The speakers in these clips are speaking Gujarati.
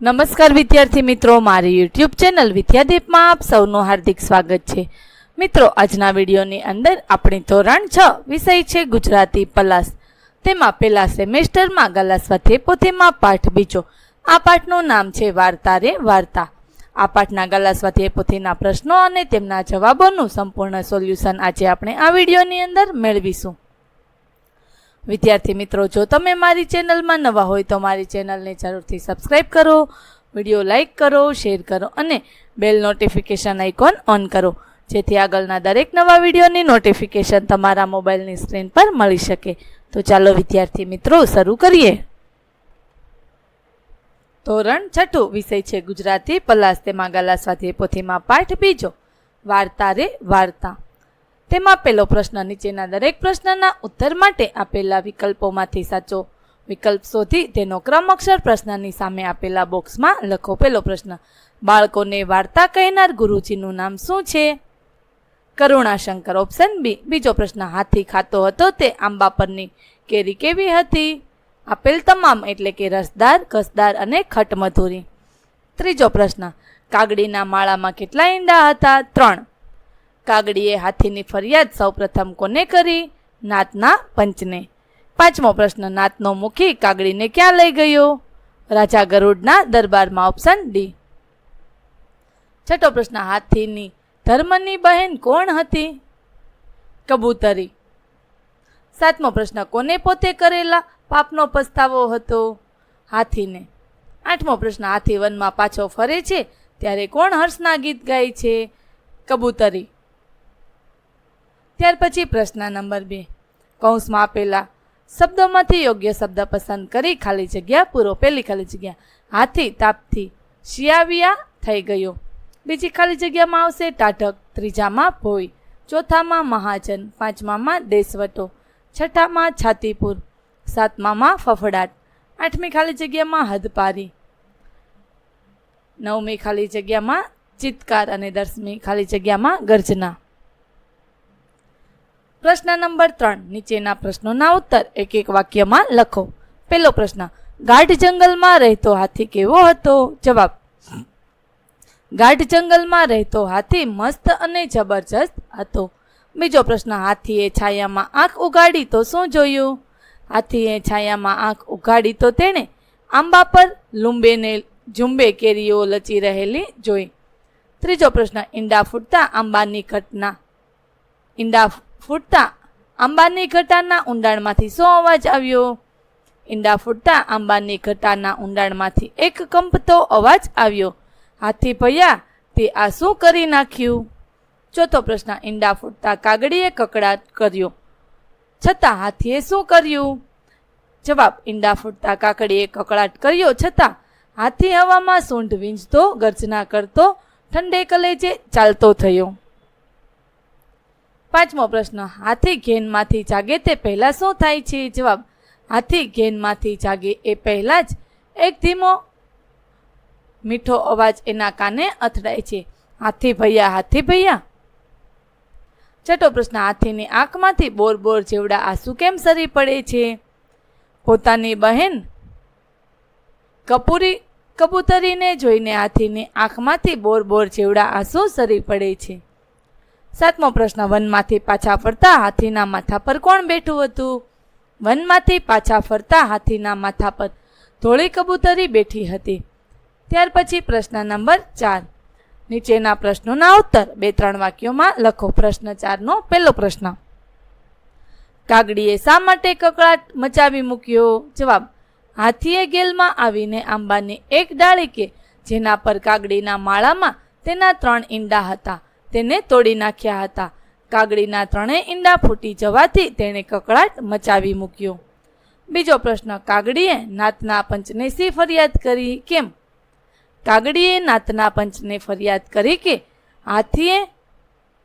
નમસ્કાર વિદ્યાર્થી મિત્રો, મારી યુટ્યુબ ચેનલ વિદ્યાદીપમાં આપ સૌનું હાર્દિક સ્વાગત છે. મિત્રો, આજના વિડીયોની અંદર આપણે ધોરણ છ વિષય છે ગુજરાતી પલાસ. તેમાં પહેલા સેમેસ્ટરમાં ગાલા સ્વાધ્યાય પોથીમાં પાઠ બીજો. આ પાઠનું નામ છે વાર્તા રે વાર્તા. આ પાઠના ગાલા સ્વાધ્યાય પોથીના પ્રશ્નો અને તેમના જવાબોનું સંપૂર્ણ સોલ્યુશન આજે આપણે આ વિડીયોની અંદર મેળવીશું. વિદ્યાર્થી મિત્રો, જો તમે મારી ચેનલમાં નવા હોય તો મારી ચેનલને જરૂરથી સબસ્ક્રાઈબ કરો, વીડિયો લાઇક કરો શેર કરો અને બેલ નોટિફિકેશન આઇકોન ઓન કરો, જેથી આગળના દરેક નવા વિડીયોની નોટિફિકેશન તમારા મોબાઈલની સ્ક્રીન પર મળી શકે. તો ચાલો વિદ્યાર્થી મિત્રો, શરૂ કરીએ. ધોરણ છઠ્ઠું વિષય છે ગુજરાતી પલાસ તેમાં ગલા સ્વાધ્યાય પોથીમાં પાઠ બીજો, વાર્તા રે વાર્તા. તેમાં પહેલો પ્રશ્ન નીચેના દરેક પ્રશ્નના ઉત્તર માટે આપેલા વિકલ્પોમાંથી સાચો. વિકલ્પ શોધી તેનો ક્રમ અક્ષર પ્રશ્નની સામે આપેલા બોક્સમાં લખો પહેલો પ્રશ્ન. બાળકોને વાર્તા કહેનાર ગુરુજીનું નામ શું છે? કરુણાશંકર ઓપ્શન બી બીજો પ્રશ્ન, હાથી ખાતો હતો તે આંબા પરની કેરી કેવી હતી? આપેલ તમામ એટલે કે રસદાર, ઘસદાર અને ખટમધુરી. ત્રીજો પ્રશ્ન, કાગડીના માળામાં કેટલા ઈંડા હતા? ત્રણ. કાગડીએ હાથીની ફરિયાદ સૌપ્રથમ કોને કરી? નાતના પંચને. પાંચમો પ્રશ્ન, નાતનો મુખી કાગડીને ક્યાં લઈ ગયો? રાજા ગરુડના દરબારમાં ઓપ્શન ડી છઠ્ઠો પ્રશ્ન, હાથીની ધર્મની બહેન કોણ હતી? કબૂતરી. સાતમો પ્રશ્ન, કોને પોતે કરેલા પાપનો પસ્તાવો હતો? હાથીને. આઠમો પ્રશ્ન, હાથી વનમાં પાછો ફરે છે, ત્યારે કોણ હર્ષના ગીત ગાય છે? કબૂતરી. ત્યાર પછી પ્રશ્ન નંબર બે. કૌંસમાં આપેલા શબ્દોમાંથી યોગ્ય શબ્દ પસંદ કરી ખાલી જગ્યા પૂરો પહેલી ખાલી જગ્યા. હાથી તાપથી શિયાવિયા થઈ ગયો. બીજી ખાલી જગ્યામાં આવશે ટાઢક, ત્રીજામાં ભોય ચોથામાં મહાજન, પાંચમામાં દેશવટો, છઠ્ઠામાં છાતીપુર, સાતમામાં ફફડાટ. આઠમી ખાલી જગ્યામાં હદપારી. નવમી ખાલી જગ્યામાં ચિત્કાર અને દસમી ખાલી જગ્યામાં ગર્જના. પ્રશ્ન નંબર ત્રણ. નીચેના પ્રશ્નોના ઉત્તર એક એક વાક્યમાં લખો. પહેલો પ્રશ્ન, ગાઢ જંગલમાં રહેતો હાથી કેવો હતો? જવાબ, ગાઢ જંગલમાં રહેતો હાથી મસ્ત અને જબરજસ્ત હતો. બીજો પ્રશ્ન, હાથીએ છાયામાં આંખ ઉગાડી તો શું જોયું? હાથીએ છાયામાં આંખ ઉગાડી તો તેણે આંબા પર લુંબેને ઝુંબે કેરીઓ લચી રહેલી જોઈ. ત્રીજો પ્રશ્ન, ઈંડા ફૂટતા આંબાની ઘટના, ઈંડા ફૂટતા આંબાની ઘટાના ઊંડાણમાંથી શું અવાજ આવ્યો. ઈંડા ફૂટતા આંબાની ઘટાના ઊંડાણમાંથી એક કંપતો અવાજ આવ્યો. હાથી ભૈયા, તે આ શું કરી નાખ્યું? ચોથો પ્રશ્ન, ઈંડા ફૂટતા કાગડીએ કકડાટ કર્યો. છતાં હાથીએ શું કર્યું? જવાબ, ઈંડા ફૂટતા કાકડીએ કકડાટ કર્યો. છતાં હાથી હવામાં સૂંઢ વીંજતો, ગર્જના કરતો, ઠંડે કલેજે ચાલતો થયો. પાંચમો પ્રશ્ન, હાથી ઘેનમાંથી જાગે તે પહેલાં શું થાય છે? જવાબ, હાથી ઘેનમાંથી જાગે એ પહેલાં જ એક ધીમો, મીઠો અવાજ એના કાને અથડાય છે. હાથી ભૈયા હાથી ભૈયા. છઠ્ઠો પ્રશ્ન, હાથીની આંખમાંથી બોર બોર જેવડા આંસુ કેમ સરી પડે છે? પોતાની બહેન કપૂરી, કબૂતરીને જોઈને હાથીની આંખમાંથી બોર બોર જેવડા આંસુ સરી પડે છે. સાતમો પ્રશ્ન, વનમાંથી પાછા ફરતા હાથીના માથા પર કોણ બેઠું હતું? વનમાંથી પાછા ફરતા હાથીના માથા પર ધોળી કબૂતરી બેઠી હતી. ત્યાર પછી પ્રશ્ન નંબર ચાર. નીચેના પ્રશ્નોના ઉત્તર. બે, ત્રણ વાક્યોમાં લખો પ્રશ્ન ચારનો પહેલો પ્રશ્ન. કાગડીએ શા માટે કકળાટ મચાવી મૂક્યો? જવાબ, હાથીએ ગેલમાં આવીને આંબાની એક ડાળી કે જેના પર કાગડીના માળામાં તેના ત્રણ ઈંડા હતા. તેને તોડી નાખ્યા હતા. કાગડીના ત્રણેય ઈંડા ફૂટી જવાથી તેણે કકળાટ મચાવી મૂક્યો. બીજો પ્રશ્ન, કાગડીએ નાતના પંચને શી ફરિયાદ કરી? કેમ? કાગડીએ નાતના પંચને ફરિયાદ કરી કે હાથીએ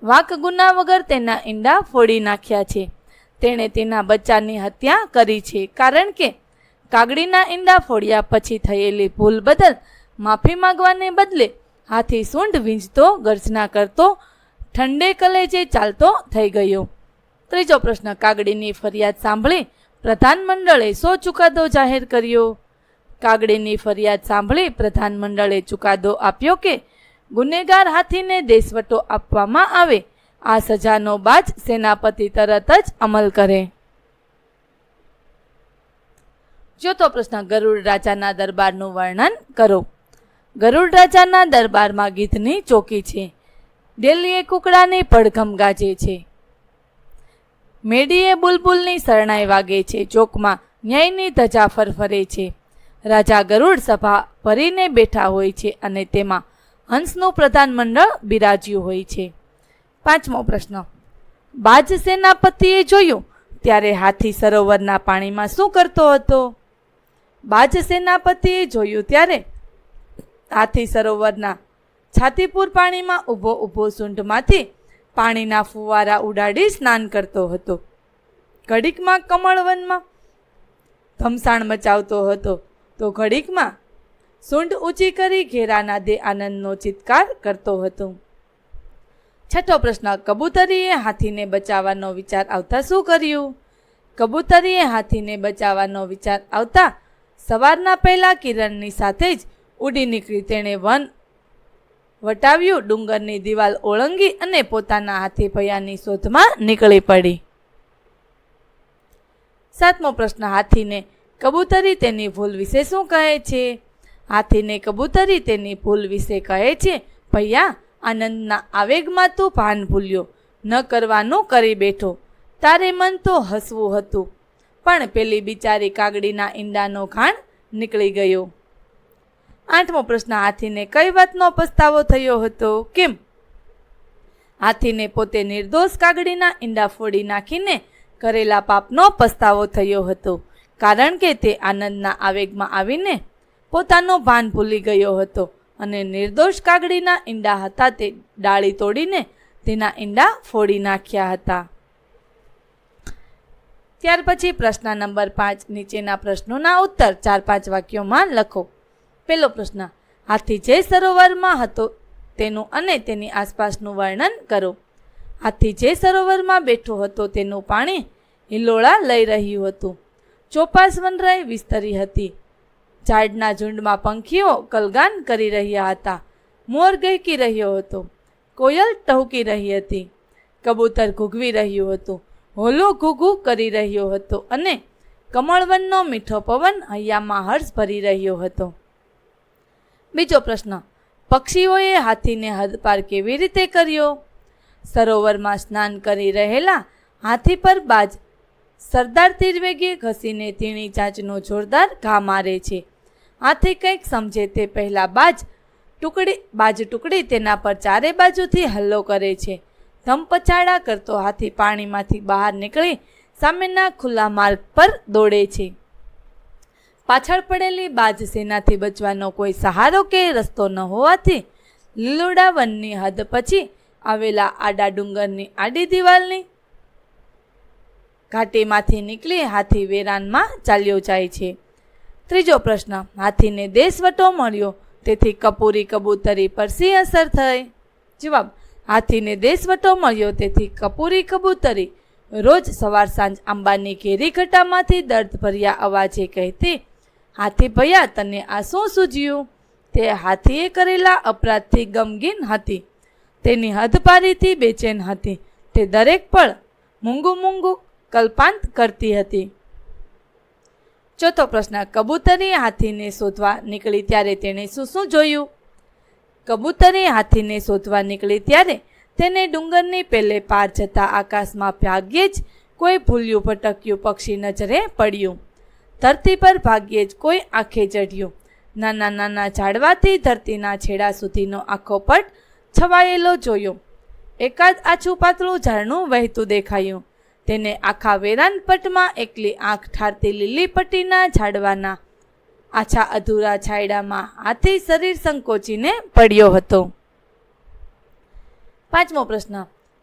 વાંક ગુના વગર તેના ઈંડા ફોડી નાખ્યા છે. તેણે તેના બચ્ચાની હત્યા કરી છે કારણ કે કાગડીના ઈંડા ફોડ્યા પછી થયેલી ભૂલ બદલ માફી માંગવાને બદલે હાથી સૂંઢ વીંજતો, ગર્જના કરતો, ઠંડે કલેજે ચાલતો થઈ ગયો. ત્રીજો પ્રશ્ન કાગડીની ફરિયાદ સાંભળી પ્રધાનમંડળે સો ચુકાદો જાહેર કર્યો. કાગડીની ફરિયાદ સાંભળી પ્રધાનમંડળે ચુકાદો આપ્યો કે ગુનેગાર હાથીને દેશવટો આપવામાં આવે. આ સજાનો બાજ સેનાપતિ તરત જ અમલ કરે. ચોથો પ્રશ્ન ગરુડ રાજાના દરબારનું વર્ણન કરો. ગરુડ રાજાના દરબારમાં ગીધની ચોકી છે. દિલ્હીએ કુકડાની પડઘમ ગાજે છે. મેડીએ બુલબુલની શરણાઈ વાગે છે. ચોકમાં ન્યાયની ધજા ફરફરે છે. રાજા ગરુડ સભા ભરીને બેઠા હોય છે અને તેમાં હંસનું પ્રધાનમંડળ બિરાજ્યું હોય છે. પાંચમો પ્રશ્ન. બાજ સેનાપતિએ જોયું, ત્યારે હાથી સરોવરના પાણીમાં શું કરતો હતો? બાજ સેનાપતિએ જોયું ત્યારે હાથી સરોવરના છાતીપુર પાણીમાં ઊભો ઊભો સૂંઢમાંથી પાણીના ફુવારા ઉડાડી સ્નાન કરતો હતો. ઘડીકમાં કમળવનમાં ધમસાણ મચાવતો હતો. તો ઘડીકમાં સૂંઢ ઊંચી કરી ઘેરાના દે આનંદનો ચિત્કાર કરતો હતો. છઠ્ઠો પ્રશ્ન, કબૂતરીએ હાથીને બચાવવાનો વિચાર આવતા શું કર્યું? કબૂતરીએ હાથીને બચાવવાનો વિચાર આવતા સવારના પહેલાં કિરણની સાથે જ ઉડી નીકળી. તેણે વન વટાવ્યું, ડુંગરની દિવાલ ઓળંગી અને પોતાના હાથી ભયાની શોધમાં નીકળી પડી. સાતમો પ્રશ્ન, હાથીને કબૂતરી તેની ભૂલ વિશે શું કહે છે? હાથીને કબૂતરી તેની ભૂલ વિશે કહે છે, ભૈયા, આનંદના આવેગમાં તું ભાન ભૂલ્યો. ન કરવાનું કરી બેઠો. તારે મન તો હસવું હતું. પણ પેલી બિચારી કાગડીના ઈંડાનો ખાણ નીકળી ગયો. આઠમો પ્રશ્ન, હાથીને કઈ વાતનો પસ્તાવો થયો હતો? કેમ? હાથીને પોતે નિર્દોષ કાગડીના ઈંડા ફોડી નાખીને કરેલા પાપનો પસ્તાવો થયો હતો. કારણ કે તે આનંદના આવેગમાં આવીને પોતાનો ભાન ભૂલી ગયો હતો અને નિર્દોષ કાગડીના ઈંડા હતા તે ડાળી તોડીને તેના ઈંડા ફોડી નાખ્યા હતા. ત્યાર પછી પ્રશ્ન નંબર પાંચ, નીચેના પ્રશ્નોના ઉત્તર ચાર પાંચ વાક્યોમાં લખો. પહેલો પ્રશ્ન, હાથી જે સરોવરમાં હતો, તેનું અને તેની આસપાસનું વર્ણન કરો. હાથી જે સરોવરમાં બેઠો હતો, તેનું પાણી હિલોળા લઈ રહ્યું હતું. ચોપાસ વનરાય વિસ્તરી હતી. ઝાડના ઝુંડમાં પંખીઓ કલગાન કરી રહ્યા હતા. મોર ગહેકી રહ્યો હતો. કોયલ ટહુકી રહી હતી. કબૂતર ઘૂઘવી રહ્યું હતું. હોલો ઘૂઘુ કરી રહ્યો હતો અને કમળવનનો મીઠો પવન હૈયામાં હર્ષ ભરી રહ્યો હતો. બીજો પ્રશ્ન, પક્ષીઓએ હાથીને હદપાર કેવી રીતે કર્યો? સરોવરમાં સ્નાન કરી રહેલા હાથી પર બાજ સરદાર તીરવેગે ઘસીને તીણી ચાંચનો જોરદાર ઘા મારે છે. હાથી કંઈક સમજે તે પહેલાં બાજ ટુકડી બાજ ટુકડી તેના પર ચારે બાજુથી હલ્લો કરે છે. ધમપછાડા કરતો હાથી પાણીમાંથી બહાર નીકળી સામેના ખુલ્લા માર્ગ પર દોડે છે. પાછળ પડેલી બાજ સેનાથી બચવાનો કોઈ સહારો કે રસ્તો ન હોવાથી લીલોડા વનની હદ પછી આવેલા આડા ડુંગરની આડી દિવાલની ઘાટીમાંથી નીકળી હાથી વેરાનમાં ચાલ્યો જાય છે. ત્રીજો પ્રશ્ન, હાથીને દેશવટો મળ્યો, તેથી કપૂરી કબૂતરી પર શી અસર થઈ. જવાબ, હાથીને દેશવટો મળ્યો, તેથી કપૂરી કબૂતરી રોજ સવાર સાંજ આંબાની કેરી ઘટામાંથી દર્દભર્યા અવાજે કહેતી હાથી ભૈયા તને આ શું સૂજ્યું? તે હાથીએ કરેલા અપરાધથી ગમગીન હતી. તેની હદપારીથી બેચેન હતી. તે દરેક પળ મૂંગું મૂંગું કલ્પાંત કરતી હતી. ચોથો પ્રશ્ન કબૂતરી હાથીને શોધવા નીકળી ત્યારે તેણે શું શું જોયું? કબૂતરી હાથીને શોધવા નીકળી ત્યારે તેને ડુંગરની પેલે પાર જતા આકાશમાં ભાગ્યે જ કોઈ ભૂલ્યું ભટક્યું પક્ષી નજરે પડ્યું. ધરતી પર ભાગ્યે જ કોઈ આંખે ચઢ્યું. નાના નાના ઝાડવાથી ધરતીના છેડા સુધીનો આખો પટ છવાયેલો જોયો. એકાદ આછું પાતળું ઝાડનું વહેતું દેખાયું. તેને આખા વેરાન પટમાં એકલી આંખ ઠારતી લીલી પટ્ટીના ઝાડવાના આછા અધૂરા છાયડામાં હાથી શરીર સંકોચીને પડ્યો હતો. પાંચમો પ્રશ્ન.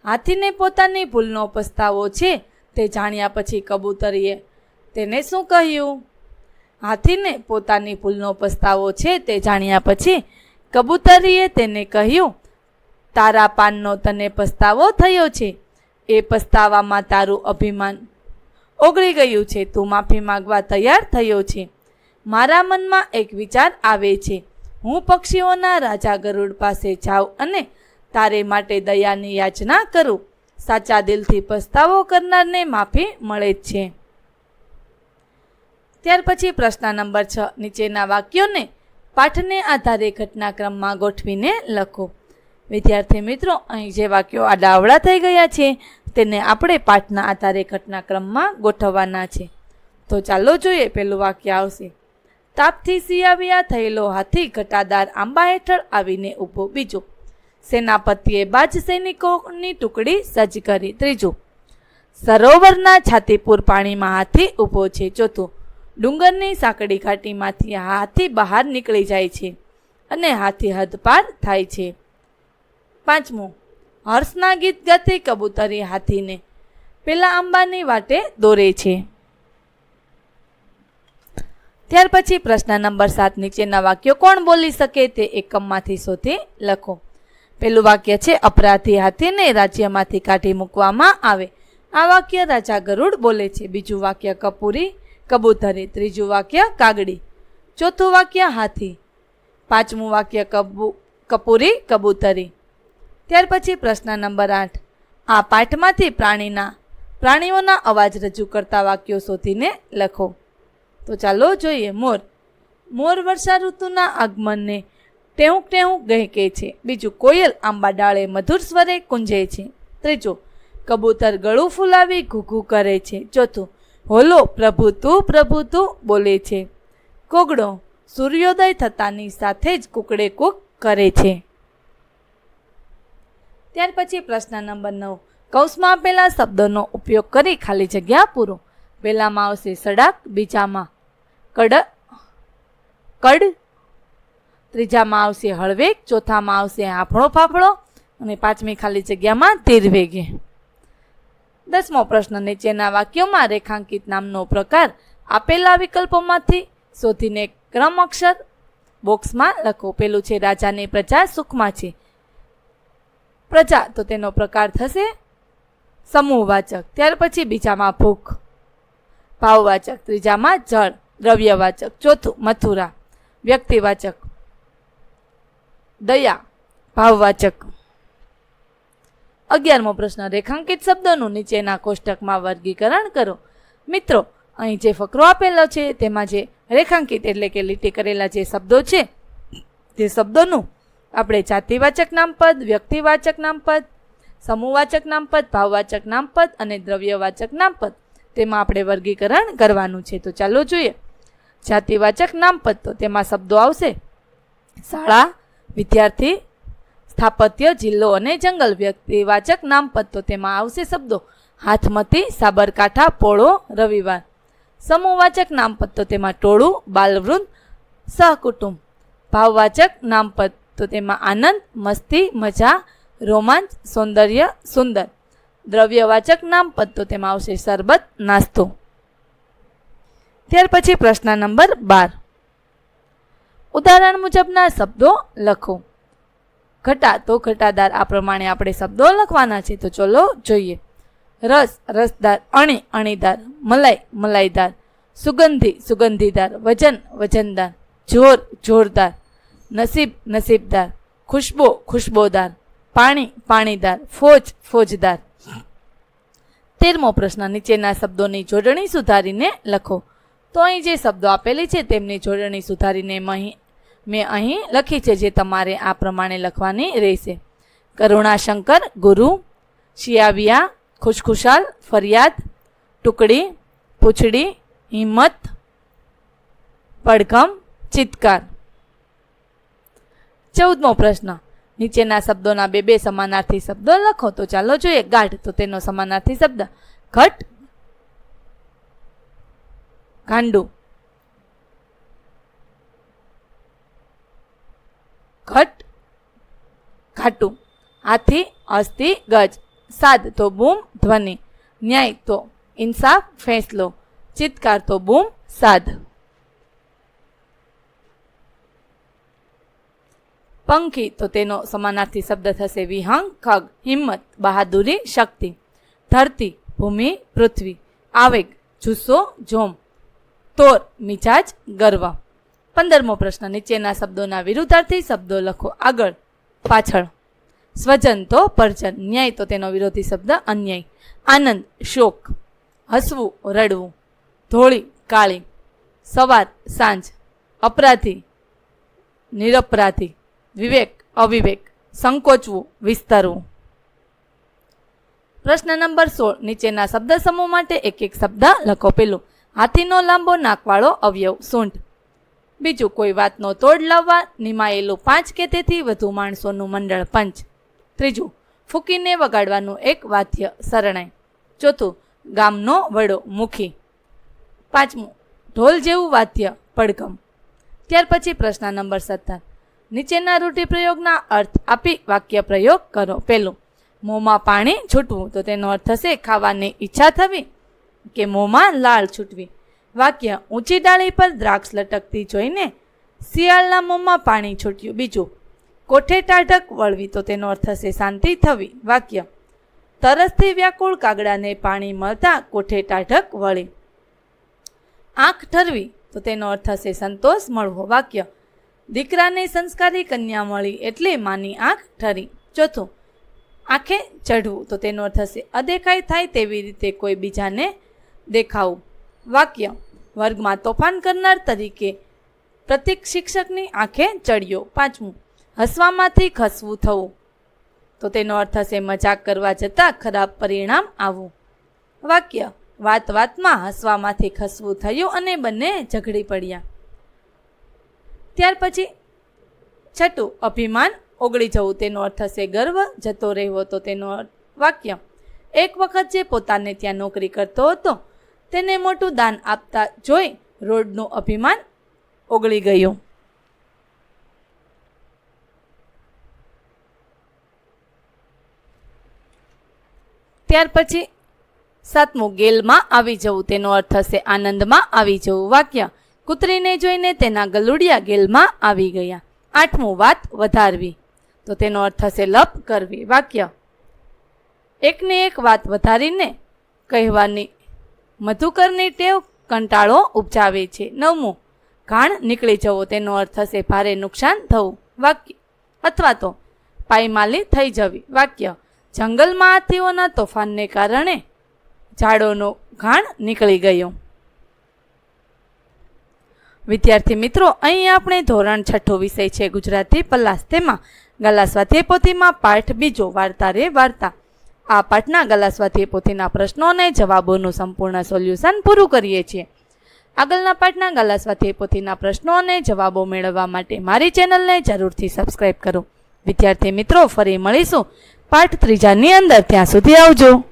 હાથીને પોતાની ભૂલનો પસ્તાવો છે તે જાણ્યા પછી કબૂતરીએ તેને શું કહ્યું? હાથીને પોતાની ભૂલનો પસ્તાવો છે તે જાણ્યા પછી કબૂતરીએ તેને કહ્યું, તારા પાનનો તને પસ્તાવો થયો છે. એ પસ્તાવામાં તારું અભિમાન ઓગળી ગયું છે. તું માફી માંગવા તૈયાર થયો છે. મારા મનમાં એક વિચાર આવે છે. હું પક્ષીઓના રાજા ગરુડ પાસે જાઉં અને તારે માટે દયાની યાચના કરું. સાચા દિલથી પસ્તાવો કરનારને માફી મળે જ છે. ત્યાર પછી પ્રશ્ન નંબર છ. નીચેના વાક્યોને પાઠને આધારે ઘટનાક્રમમાં ગોઠવીને લખો. વિદ્યાર્થી મિત્રો, અહીં જે વાક્યો આડાવડા થઈ ગયા છે, તેને આપણે પાઠના આધારે ઘટનાક્રમમાં ગોઠવવાના છે. તો ચાલો જોઈએ, પેલું વાક્ય આવશે. તાપથી સિયાવિયા થયેલો હાથી ઘટાદાર આંબા હેઠળ આવીને ઊભો. બીજો, સેનાપતિએ બાજ સૈનિકોની ટુકડી સજ્જ કરી. ત્રીજું, સરોવરના છાતીપુર પાણીમાં હાથી ઊભો છે. ચોથું ડુંગરની સાંકડી ઘાટીમાંથી હાથી બહાર નીકળી જાય છે અને હાથી હદપાર થાય છે. પાંચમું, હર્ષના ગીત ગાતી કબૂતરી હાથીને. પેલા આંબાની વાટે દોરે છે. ત્યાર પછી પ્રશ્ન નંબર સાત નીચેના વાક્યો કોણ બોલી શકે તે એકમમાંથી શોધી લખો. પેલું વાક્ય છે, અપરાધી હાથીને રાજ્યમાંથી કાઢી મૂકવામાં આવે. આ વાક્ય રાજા ગરુડ બોલે છે. બીજું વાક્ય, કપૂરી કબૂતરી ત્રીજું વાક્ય કાગડી. ચોથું વાક્ય હાથી. પાંચમું વાક્ય કબૂ, કપૂરી, કબૂતરી. ત્યાર પછી પ્રશ્ન નંબર આઠ. આ પાઠમાંથી પ્રાણીના, પ્રાણીઓના અવાજ રજૂ કરતા વાક્યો શોધીને લખો. તો ચાલો જોઈએ મોર. મોર વર્ષા ઋતુના આગમનને ટેહુંક ટેહુંક ગહેકે છે. બીજું, કોયલ આંબા ડાળે મધુર સ્વરે કુંજે છે. ત્રીજું, કબૂતર ગળું ફૂલાવી ઘૂઘું કરે છે. ચોથું હોલો પ્રભુ તું પ્રભુ તું બોલે છે. કોગડો સૂર્યોદય થતાની સાથે જ કુકડે કૂક કરે છે. ત્યાર પછી પ્રશ્ન નંબર નવ. કૌંસમાં આપેલા શબ્દોનો ઉપયોગ કરી ખાલી જગ્યા પૂરો. પહેલામાં આવશે સડાક, બીજામાં કડ કડ, ત્રીજામાં આવશે હળવેગ, ચોથામાં આવશે હાફળો ફાફળો અને પાંચમી ખાલી જગ્યામાં તીર વેગે. દસમો પ્રશ્ન નીચેના વાક્યોમાં રેખાંકિત નામનો પ્રકાર આપેલા વિકલ્પોમાંથી શોધીને ક્રમ અક્ષર બોક્સમાં લખો. પેલું છે રાજાની પ્રજા, સુખમાં છે. પ્રજા, તો તેનો પ્રકાર થશે સમૂહવાચક. ત્યાર પછી બીજામાં ભૂખ. ભાવવાચક. ત્રીજામાં જળ. દ્રવ્યવાચક. ચોથું મથુરા. વ્યક્તિવાચક. દયા. ભાવવાચક. અગિયારમો પ્રશ્ન, રેખાંકિત શબ્દોનું નીચેના કોષ્ટકમાં વર્ગીકરણ કરો. મિત્રો, અહીં જે ફકરો આપેલો છે, તેમાં જે રેખાંકિત એટલે કે લીટી કરેલા જે શબ્દો છે, તે શબ્દોનું આપણે જાતિવાચક નામપદ, વ્યક્તિવાચક નામપદ, સમૂહવાચક નામપદ, ભાવવાચક નામપદ અને દ્રવ્યવાચક નામપદ તેમાં આપણે વર્ગીકરણ કરવાનું છે. તો ચાલો જોઈએ. જાતિવાચક નામપદ, તો તેમાં શબ્દો આવશે. શાળા, વિદ્યાર્થી સ્થાપત્ય, જિલ્લો અને જંગલ વ્યક્તિવાચક નામપત્તો તેમાં આવશે શબ્દો, હાથમતી, સાબરકાંઠા, પોળો, રવિવાર. સમૂહવાચક નામપત્તો તેમાં ટોળું, બાલવૃંદ, સહકુટુંબ. ભાવવાચક નામપત્તો તેમાં આનંદ, મસ્તી, મજા, રોમાંચ, સૌંદર્ય, સુંદર. દ્રવ્યવાચક નામપદ તો તેમાં આવશે શરબત, નાસ્તો. ત્યાર પછી પ્રશ્ન નંબર બાર. ઉદાહરણ મુજબના શબ્દો લખો. ઘટા તો ઘટાદાર આ પ્રમાણે આપણે શબ્દો લખવાના છે. તો ચલો જોઈએ. રસ, રસદાર, અણી, અણીદાર, મલાઈ, મલાઈદાર, સુગંધી, સુગંધીદાર, વજન, વજનદાર, જોર, જોરદાર, નસીબ, નસીબદાર, ખુશ્બો, ખુશ્બોદાર, પાણી, પાણીદાર, ફોજ, ફોજદાર. તેરમો પ્રશ્ન, નીચેના શબ્દોની જોડણી સુધારીને લખો. તો અહીં જે શબ્દો આપેલી છે, તેમની જોડણી સુધારીને મહી મેં અહીં લખી છે જે તમારે આ પ્રમાણે લખવાની રહેશે. કરુણાશંકર, ગુરુ, શિયાવિયા, ખુશખુશાલ, ફરિયાદ, ટુકડી, પૂછડી, હિંમત, પડઘમ, ચિત્કાર. ચૌદમો પ્રશ્ન. નીચેના શબ્દોના બે બે સમાનાર્થી શબ્દો લખો તો ચાલો જોઈએ. ગાઢ તો તેનો સમાનાર્થી શબ્દ. ઘટ. ગાંડું ઘટ, ઘાટું. આથી અસ્થિ ગજ. સાદ તો બૂમ, ધ્વનિ. ન્યાય તો ઇન્સાફ, ફેંસલો. ચિત્કાર તો બૂમ, સાદ. પંખી તો તેનો સમાનાર્થી શબ્દ થશે વિહંગ, ખગ, હિંમત, બહાદુરી, શક્તિ. ધરતી, ભૂમિ, પૃથ્વી. આવેગ, જુસ્સો, જોમ. તોર, મિજાજ, ગર્વ. પંદરમો પ્રશ્ન. નીચેના શબ્દોના વિરુદ્ધાર્થી શબ્દો લખો આગળ. પાછળ. સ્વજન તો પરજન, ન્યાય તો તેનો વિરોધી શબ્દ અન્યાય. આનંદ, શોક. હસવું, રડવું. ધોળી, કાળી. સવાર, સાંજ. અપરાધી, નિરપરાધી. વિવેક, અવિવેક. સંકોચવું, વિસ્તારવું. પ્રશ્ન નંબર સોળ. નીચેના શબ્દ સમૂહ માટે એક એક શબ્દ લખો. પેલું હાથીનો લાંબો નાકવાળો અવયવ, સૂંઢ. બીજું કોઈ વાતનો તોડ લાવવા, નિમાયેલું પાંચ કે તેથી વધુ માણસોનું મંડળ પંચ. ત્રીજું, ફૂકીને વગાડવાનું એક વાદ્ય શરણાઈ. ચોથું, ગામનો વડો મુખી. પાંચમું, ઢોલ જેવું વાદ્ય પડઘમ. ત્યાર પછી પ્રશ્ન નંબર સત્તર. નીચેના રૂઢિપ્રયોગના અર્થ આપી વાક્ય પ્રયોગ કરો પહેલું. મોંમાં પાણી છૂટવું, તો તેનો અર્થ થશે ખાવાની ઈચ્છા થવી કે મોંમાં લાળ છૂટવી? વાક્ય, ઊંચી ડાળી પર દ્રાક્ષ લટકતી જોઈને શિયાળના મોંમાં પાણી છૂટ્યું બીજું, કોઠે ટાઢક વળવી તો તેનો અર્થ થશે શાંતિ થવી. વાક્ય, તરસથી વ્યાકુળ કાગડાને પાણી મળતા કોઠે ટાઢક વળી. આંખ ઠરવી તો તેનો અર્થ થશે સંતોષ મળવો. વાક્ય, દીકરાને સંસ્કારી કન્યા મળી એટલે માની આંખ ઠરી. ચોથું, આંખે ચઢવું તો તેનો અર્થ થશે અદેખાઈ થાય તેવી રીતે કોઈ બીજાને દેખાવું. વાક્ય વર્ગમાં તોફાન કરનાર તરીકે પ્રતિક શિક્ષકની આંખે ચડ્યો પાંચમું, હસવામાંથી ખસવું થવું. તો તેનો અર્થ હશે, મજાક કરવા જતાં ખરાબ પરિણામ આવવું. વાક્ય, વાત વાતમાં હસવામાંથી ખસવું થયું અને બંને ઝઘડી પડ્યા. ત્યાર પછી છઠ્ઠું, અભિમાન ઓગળી જવું. તેનો અર્થ હશે, ગર્વ જતો રહેવો. તો તેનો વાક્ય, એક વખત જે પોતાને ત્યાં નોકરી કરતો હતો તેને મોટું દાન આપતા જોઈ રોડનું અભિમાન ઓગળી ગયું. ત્યાર પછી સાતમું ગેલમાં આવી જવું. તેનો અર્થ થશે આનંદમાં આવી જવું. વાક્ય, કૂતરીને જોઈને તેના ગલુડિયા ગેલમાં આવી ગયા. આઠમું વાત વધારવી. તો તેનો અર્થ થશે લપ કરવી. વાક્ય, એકને એક વાત વધારીને કહેવાની મધુકરની ટેવ કંટાળો ઉપજાવે છે. નવમું, ઘાણ નીકળી જવો. તેનો અર્થ થશે ભારે નુકસાન થવું. વાક્ય, અથવા તો પાયમાલી થઈ જવી. વાક્ય, જંગલમાં હાથીઓના તોફાનને કારણે ઝાડોનો ઘાણ નીકળી ગયો. વિદ્યાર્થી મિત્રો, અહીં આપણે ધોરણ છઠ્ઠો વિષય છે ગુજરાતી પલ્લાસ તેમાં ગલા સ્વાધ્યાય પોથીમાં પાઠ, બીજો વાર્તા રે વાર્તા. આ પાઠના ગલાસવાથી પોથીના પ્રશ્નો અને જવાબોનું સંપૂર્ણ સોલ્યુશન પૂરું કરીએ છીએ. આગળના પાઠના ગલાસવાથી પોથીના પ્રશ્નો અને જવાબો મેળવવા માટે મારી ચેનલને જરૂરથી સબસ્ક્રાઈબ કરો. વિદ્યાર્થી મિત્રો, ફરી મળીશું. પાઠ ત્રીજાની અંદર, ત્યાં સુધી આવજો.